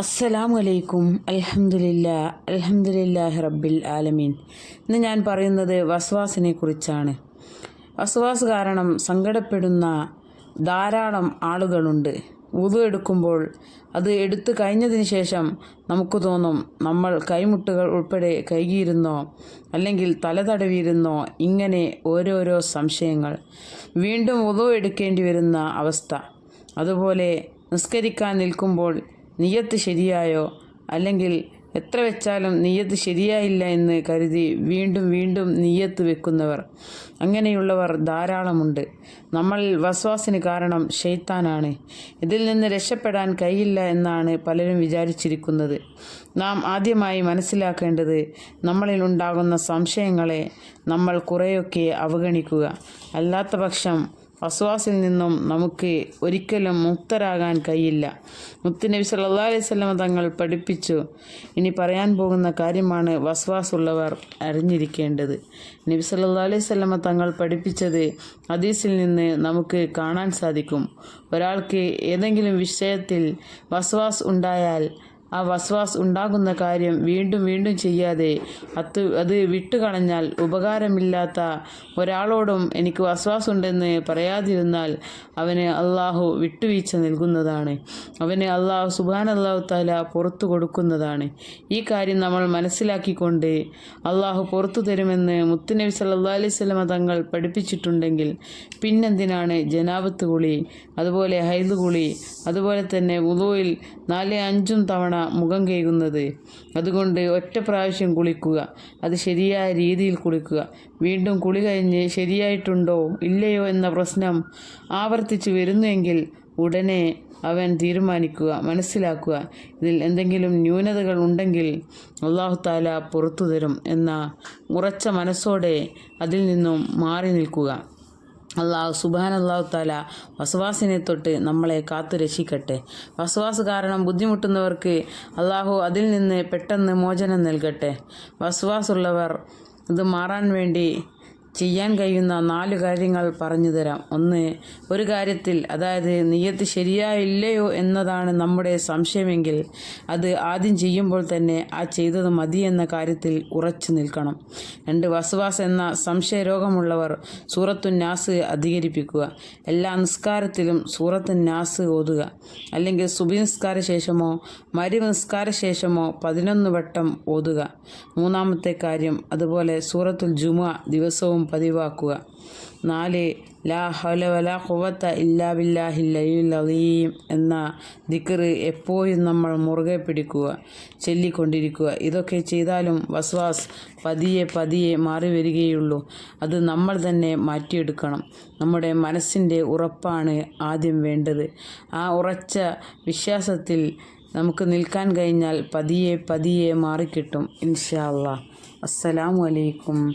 അസ്സലാമു അലൈക്കും അലഹമുല്ല അൽഹംദുലില്ലാഹി റബ്ബിൽ ആലമീൻ. ഇന്ന് ഞാൻ പറയുന്നത് വസ്വാസിനെ കുറിച്ചാണ്. വസ്വാസ് കാരണം സങ്കടപ്പെടുന്ന ധാരാളം ആളുകളുണ്ട്. ഉതു എടുക്കുമ്പോൾ അത് എടുത്തു കഴിഞ്ഞതിന് ശേഷം നമുക്ക് തോന്നും നമ്മൾ കൈമുട്ടുകൾ ഉൾപ്പെടെ കൈകിയിരുന്നോ അല്ലെങ്കിൽ തല തടവിയിരുന്നോ ഇങ്ങനെ ഓരോരോ സംശയങ്ങൾ. വീണ്ടും ഉതു എടുക്കേണ്ടി വരുന്ന അവസ്ഥ. അതുപോലെ നിസ്കരിക്കാൻ നിൽക്കുമ്പോൾ നിയ്യത്ത് ശരിയായോ? അല്ലെങ്കിൽ എത്ര വെച്ചാലും നിയ്യത്ത് ശരിയായില്ല എന്ന് കരുതി വീണ്ടും വീണ്ടും നിയ്യത്ത് വെക്കുന്നവർ. അങ്ങനെയുള്ളവർ ധാരാളമുണ്ട്. നമ്മൾ വസ്വാസിന് കാരണം ഷെയ്ത്താനാണ് ഇതിൽ നിന്ന് രക്ഷപ്പെടാൻ കഴിയില്ല എന്നാണ് പലരും വിചാരിച്ചിരിക്കുന്നത്. നാം ആദ്യമായി മനസ്സിലാക്കേണ്ടത് നമ്മളിൽ ഉണ്ടാകുന്ന സംശയങ്ങളെ നമ്മൾ കുറേയൊക്കെ അവഗണിക്കുക. അല്ലാത്ത വസ്വാസിൽ നിന്നും നമുക്ക് ഒരിക്കലും മുക്തരാകാൻ കഴിയില്ല. മുത്തുനബി സല്ലാ അലൈഹി സ്വലമ തങ്ങൾ പഠിപ്പിച്ചു. ഇനി പറയാൻ പോകുന്ന കാര്യമാണ് വസ്വാസ് ഉള്ളവർ അറിഞ്ഞിരിക്കേണ്ടത്. നബി സല്ലാ അലൈഹി സ്വലമ തങ്ങൾ പഠിപ്പിച്ചത് ഹദീസിൽ നിന്ന് നമുക്ക് കാണാൻ സാധിക്കും. ഒരാൾക്ക് ഏതെങ്കിലും വിഷയത്തിൽ വസ്വാസ് ഉണ്ടായാൽ ആ വസ്വാസ് ഉണ്ടാകുന്ന കാര്യം വീണ്ടും വീണ്ടും ചെയ്യാതെ അത് അത് വിട്ടുകളഞ്ഞാൽ ഉപകാരമില്ലാത്ത ഒരാളോടും എനിക്ക് വസ്വാസ് ഉണ്ടെന്ന് പറയാതിരുന്നാൽ അവന് അള്ളാഹു വിട്ടുവീഴ്ച നൽകുന്നതാണ്. അവന് അള്ളാഹു സുബാൻ അള്ളാഹു താല പുറത്തു കൊടുക്കുന്നതാണ്. ഈ കാര്യം നമ്മൾ മനസ്സിലാക്കിക്കൊണ്ട് അള്ളാഹു പുറത്തു തരുമെന്ന് മുത്തുനബി സല്ലാ അലൈഹി സ്വലമ തങ്ങൾ പഠിപ്പിച്ചിട്ടുണ്ടെങ്കിൽ പിന്നെന്തിനാണ് ജനാപത്ത് കുളി അതുപോലെ ഹൈദ് കുളി അതുപോലെ തന്നെ ഉദോയിൽ നാല് അഞ്ചും തവണ മുഖം കേൾക്കുന്നത്. അതുകൊണ്ട് ഒറ്റ പ്രാവശ്യം കുളിക്കുക. അത് ശരിയായ രീതിയിൽ കുളിക്കുക. വീണ്ടും കുളി കഴിഞ്ഞ് ശരിയായിട്ടുണ്ടോ ഇല്ലയോ എന്ന പ്രശ്നം ആവർത്തിച്ചു വരുന്നുവെങ്കിൽ ഉടനെ അവൻ തീരുമാനിക്കുക മനസ്സിലാക്കുക. ഇതിൽ എന്തെങ്കിലും ന്യൂനതകൾ ഉണ്ടെങ്കിൽ അള്ളാഹു താല പുറത്തു തരും എന്ന ഉറച്ച മനസ്സോടെ അതിൽ നിന്നും മാറി നിൽക്കുക. അള്ളാഹു സുബാൻ അള്ളാഹു താല വസവാസിനെ തൊട്ട് നമ്മളെ കാത്തു രക്ഷിക്കട്ടെ. വസവാസ് കാരണം ബുദ്ധിമുട്ടുന്നവർക്ക് അള്ളാഹു അതിൽ നിന്ന് പെട്ടെന്ന് മോചനം നൽകട്ടെ. വസവാസുള്ളവർ ഇത് മാറാൻ വേണ്ടി ചെയ്യാൻ കഴിയുന്ന നാല് കാര്യങ്ങൾ പറഞ്ഞു തരാം. ഒന്ന് ഒരു കാര്യത്തിൽ അതായത് നീയത്ത് ശരിയായില്ലയോ എന്നതാണ് നമ്മുടെ സംശയമെങ്കിൽ അത് ആദ്യം ചെയ്യുമ്പോൾ തന്നെ ആ ചെയ്തത് മതി എന്ന കാര്യത്തിൽ ഉറച്ചു നിൽക്കണം. രണ്ട് വസുവാസ് എന്ന സംശയ രോഗമുള്ളവർ സൂറത്തു നാസ് അധികരിപ്പിക്കുക. എല്ലാ നിസ്കാരത്തിലും സൂറത്തു നാസ് ഓതുക. അല്ലെങ്കിൽ സുബി നിസ്കാര ശേഷമോ മരി നിസ്കാര ശേഷമോ പതിനൊന്ന് വട്ടം ഓതുക. മൂന്നാമത്തെ കാര്യം അതുപോലെ സൂറത്തുൽ ജുമ ദിവസവും പതിവാക്കുക. നാല് ലാ ഹൗല വലാ ഖുവത്ത ഇല്ലാ ബില്ലാഹില്ലീം എന്ന ദിക്കറ് എപ്പോഴും നമ്മൾ മുറുകെ പിടിക്കുക ചൊല്ലിക്കൊണ്ടിരിക്കുക. ഇതൊക്കെ ചെയ്താലും വസ്വാസ് പതിയെ പതിയെ മാറി വരികയുള്ളൂ. അത് നമ്മൾ തന്നെ മാറ്റിയെടുക്കണം. നമ്മുടെ മനസ്സിന്റെ ഉറപ്പാണ് ആദ്യം വേണ്ടത്. ആ ഉറച്ച വിശ്വാസത്തിൽ നമുക്ക് നിൽക്കാൻ കഴിഞ്ഞാൽ പതിയെ പതിയെ മാറിക്കിട്ടും ഇൻഷാ അല്ലാ അസ്സലാമു അലൈക്കും.